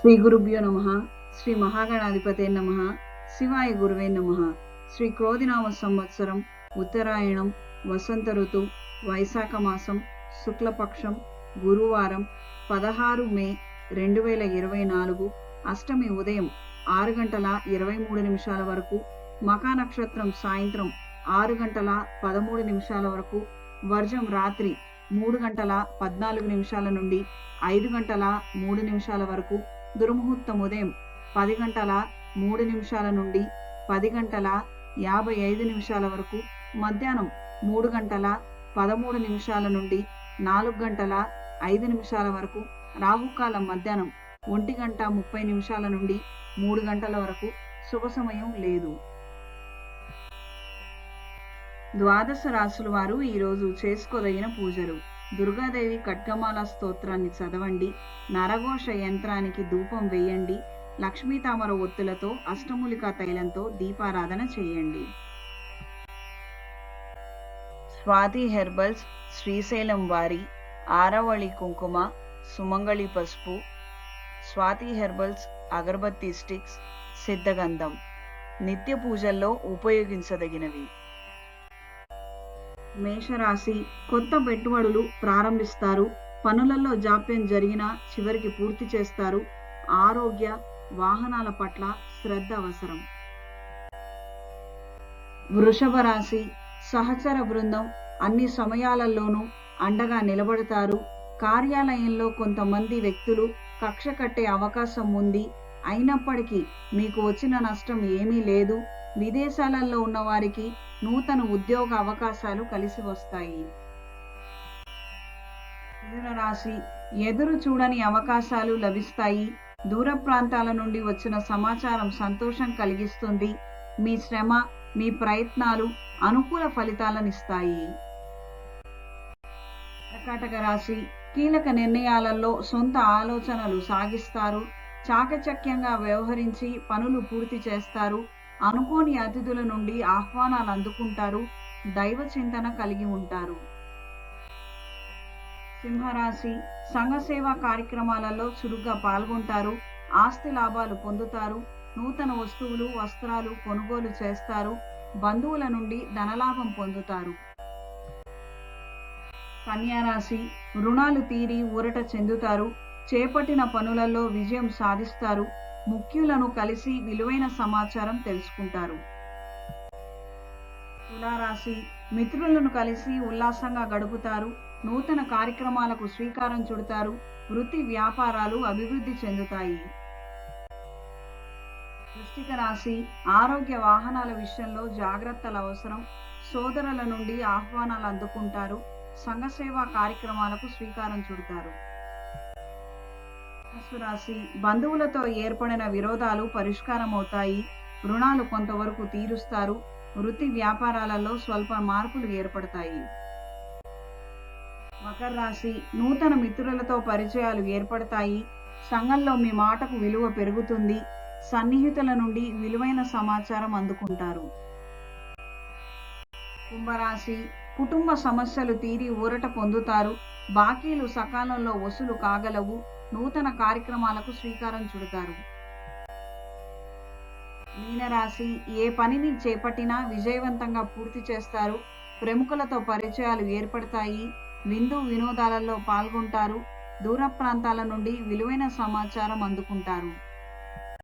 శ్రీ గురుభ్యో నమ శ్రీ మహాగణాధిపతే నమ శివాయ గురువే నమ. శ్రీ క్రోధినామ సంవత్సరం ఉత్తరాయణం వసంత ఋతు వైశాఖ మాసం శుక్లపక్షం గురువారం పదహారు మే రెండు వేల ఇరవై నాలుగు అష్టమి ఉదయం ఆరు గంటల ఇరవై మూడు నిమిషాల వరకు మకా నక్షత్రం సాయంత్రం ఆరు గంటల పదమూడు నిమిషాల వరకు వర్జం రాత్రి మూడు గంటల పద్నాలుగు నిమిషాల నుండి ఐదు గంటల మూడు నిమిషాల వరకు దుర్ముహూర్తం ఉదయం పది గంటల మూడు నిమిషాల నుండి పది గంటల యాభై ఐదు నిమిషాల వరకు మధ్యాహ్నం మూడు గంటల పదమూడు నిమిషాల నుండి నాలుగు గంటల ఐదు నిమిషాల వరకు రాహుకాలం మధ్యాహ్నం ఒంటి గంట ముప్పై నిమిషాల నుండి మూడు గంటల వరకు శుభ సమయం లేదు. ద్వాదశ రాశుల వారు ఈరోజు చేసుకోదగిన పూజలు. దుర్గాదేవి ఖడ్గమాల స్తోత్రాన్ని చదవండి నరఘోష యంత్రానికి ధూపం వేయండి లక్ష్మీ తామర ఒత్తులతో అష్టమూలికా తైలంతో దీపారాధన చేయండి. స్వాతి హెర్బల్స్ శ్రీశైలం వారి ఆరవళి కుంకుమ సుమంగళి పసుపు స్వాతి హెర్బల్స్ అగరబత్తి స్టిక్స్ సిద్ధగంధం. నిత్య పూజల్లో ఉపయోగించదగినవి. మేషరాశి కొత్త పెట్టుబడులు ప్రారంభిస్తారు. పనులలో జాప్యం జరిగినా చివరికి పూర్తి చేస్తారు. ఆరోగ్య వాహనాల పట్ల శ్రద్ధ అవసరం. వృషభ రాశి సహచర బృందం అన్ని సమయాలలోనూ అండగా నిలబడతారు. కార్యాలయంలో కొంతమంది వ్యక్తులు కక్ష కట్టే అవకాశం ఉంది. అయినప్పటికీ మీకు వచ్చిన నష్టం ఏమీ లేదు. విదేశాలలో ఉన్న వారికి నూతన ఉద్యోగ అవకాశాలు కలిసి వస్తాయి. మిథున రాశి ఎదురు చూడని అవకాశాలు లభిస్తాయి. దూర ప్రాంతాల నుండి వచ్చిన సమాచారం సంతోషం కలిగిస్తుంది. మీ శ్రమ మీ ప్రయత్నాలు అనుకూల ఫలితాలనిస్తాయి. కర్కాటక రాశి కీలక నిర్ణయాలలో సొంత ఆలోచనలు సాగిస్తారు. చాకచక్యంగా వ్యవహరించి పనులు పూర్తి చేస్తారు. అనుకోని అతిథుల నుండి ఆహ్వానాలు అందుకుంటారు దైవ చింతన కలిగి ఉంటారు. సింహరాశి సంఘ సేవా కార్యక్రమాలలో చురుగ్గా పాల్గొంటారు ఆస్తి లాభాలు పొందుతారు నూతన వస్తువులు వస్త్రాలు కొనుగోలు చేస్తారు బంధువుల నుండి ధనలాభం పొందుతారు. కన్యారాశి రుణాలు తీరి ఊరట చెందుతారు చేపట్టిన పనులలో విజయం సాధిస్తారు ముఖ్యులను కలిసి విలువైన సమాచారం తెలుసుకుంటారు. తులారాశి మిత్రులను కలిసి ఉల్లాసంగా గడుపుతారు. నూతన కార్యక్రమాలకు శ్రీకారం చుడతారు. వృత్తి వ్యాపారాలు అభివృద్ధి చెందుతాయి. వృష్టిక రాశి ఆరోగ్య వాహనాల విషయంలో జాగ్రత్తలు అవసరం. సోదరుల నుండి ఆహ్వానాలు అందుకుంటారు. సంఘసేవా కార్యక్రమాలకు శ్రీకారం చుడతారు. ధనుస్సు రాశి బంధువులతో ఏర్పడిన విరోధాలు పరిష్కారం అవుతాయి రుణాలు కొంతవరకు తీరుస్తారు. వృత్తి వ్యాపారాలలో స్వల్ప మార్పులు ఏర్పడతాయి. మకర రాశి నూతన మిత్రులతో పరిచయాలు ఏర్పడతాయి. సంఘంలో మీ మాటకు విలువ పెరుగుతుంది. సన్నిహితుల నుండి విలువైన సమాచారం అందుకుంటారు. కుంభరాశి కుటుంబ సమస్యలు తీరి ఊరట పొందుతారు. బాకీలు సకాలంలో వసూలు కాగలవు. నూతన కార్యక్రమాలకు శ్రీకారం చుడతారు. మీనరాశి ఏ పనిని చేపట్టినా విజయవంతంగా పూర్తి చేస్తారు. ప్రముఖులతో పరిచయాలు ఏర్పడతాయి. విందు వినోదాలలో పాల్గొంటారు. దూర ప్రాంతాల నుండి విలువైన సమాచారం అందుకుంటారు.